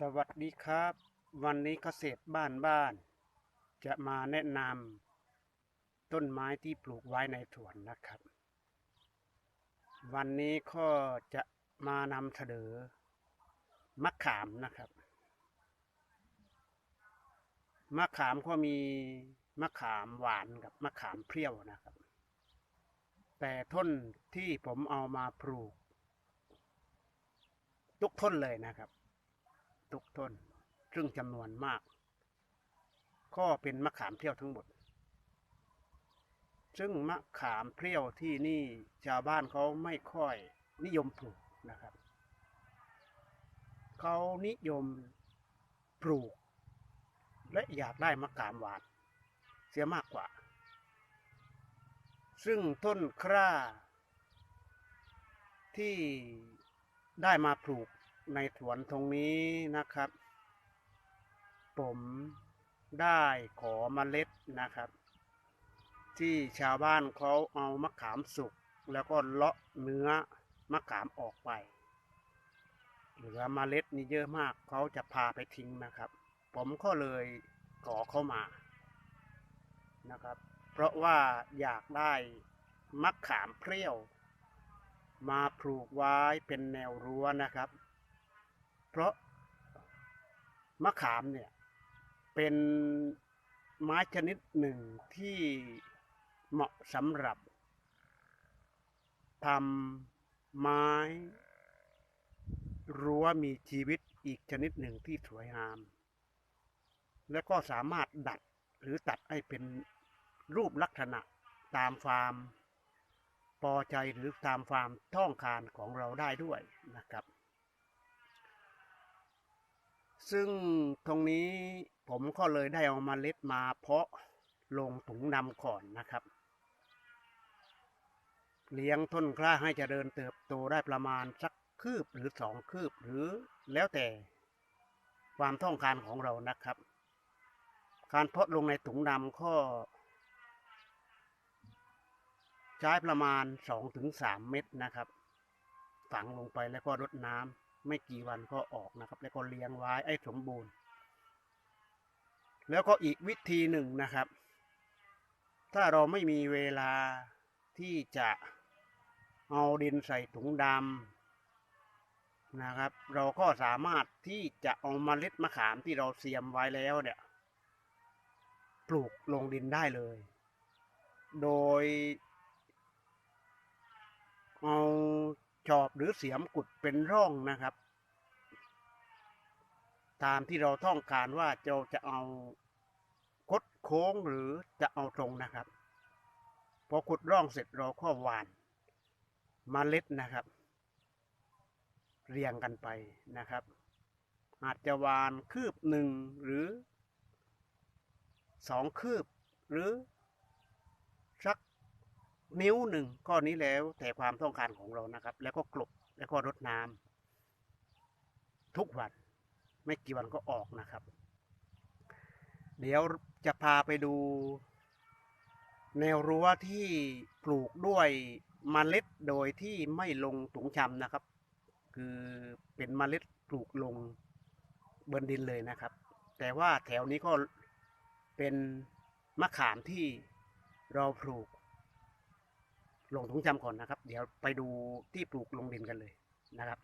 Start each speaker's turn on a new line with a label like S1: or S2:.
S1: สวัสดีครับ วันนี้เกษตรบ้านบ้าน จะมาแนะนำต้นไม้ที่ปลูกไว้ในสวนนะครับ วันนี้ก็จะมานำเสนอมะขามนะครับมะขามก็มีมะขามหวานกับมะขามเปรี้ยวนะครับ แต่ต้นที่ผมเอามาปลูก ทุกต้นเลยนะครับ ทุกต้น ซึ่งจำนวนมาก ก็เป็นมะขามเปรี้ยวทั้งหมด ซึ่งมะขามเปรี้ยวที่นี่ชาวบ้านเขาไม่ค่อยนิยมปลูกนะครับ เขานิยมปลูก และอยากได้มะขามหวาน เสียมากกว่า ซึ่งต้นคร่าที่ได้มาปลูก ในสวนตรงนี้นะครับ ผมได้ขอเมล็ดนะครับ ที่ชาวบ้านเขาเอามะขามสุก แล้วก็เลาะเนื้อมะขามออกไป เหลือเมล็ดนี่เยอะมากเขาจะพาไปทิ้งนะครับ ผมก็เลยขอเข้ามานะครับ เพราะว่าอยากได้มะขามเปรี้ยว มาปลูกไว้เป็นแนวรั้วนะครับ เพราะมะขามเนี่ย เป็นไม้ชนิดหนึ่งที่เหมาะสำหรับทำไม้รั้วมีชีวิตอีกชนิดหนึ่งที่สวยงาม และก็สามารถดัดหรือตัดให้เป็นรูปลักษณะตามฟาร์มพอใจหรือตามฟาร์มท่องคานของเราได้ด้วยนะครับ ซึ่งตรงนี้ผมก็เลยได้เอามาเล็ดมาเพาะลงถุงดำก่อนนะครับ เลี้ยงต้นกล้าให้เจริญเติบโตได้ประมาณสักคืบหรือสองคืบหรือแล้วแต่ความต้องการของเรานะครับ การเพาะลงในถุงดำก็ใช้ประมาณสองถึงสามเม็ดนะครับ ฝังลงไปแล้วก็รดน้ำ ไม่กี่วันก็ออกนะครับ แล้วก็เลี้ยงไว้ให้สมบูรณ์ แล้วก็อีกวิธีหนึ่งนะครับ ถ้าเราไม่มีเวลาที่จะเอาดินใส่ถุงดำนะครับ เราก็สามารถที่จะเอาเมล็ดมะขามที่เราเสียมไว้แล้วเนี่ยปลูกลงดินได้เลย โดยเอา จอบหรือเสียมกุดเป็นร่องนะครับ ตามที่เราต้องการว่าเราจะเอาคดโค้งหรือจะเอาตรงนะครับพอขุดร่องเสร็จเราก็หวานมเมล็ดนะครับ เรียงกันไปนะครับ อาจจะหวานคืบหนึ่งหรือสองคืบ หรือสัก นิ้วหนึ่งก้อนนี้แล้วแต่ความต้องการของเรานะครับ แล้วก็กลบแล้วก็รดน้ำทุกวัน ไม่กี่วันก็ออกนะครับ เดี๋ยวจะพาไปดู แนวรั้วที่ปลูกด้วยมเมล็ดโดยที่ไม่ลงถุงชำนะครับ คือเป็นมเมล็ดปลูกลงบนดินเลยนะครับ แต่ว่าแถวนี้ก็เป็นมะขามที่เราปลูก ลงถุงจำก่อนนะครับ เดี๋ยวไปดูที่ปลูกลงดินกันเลยนะครับ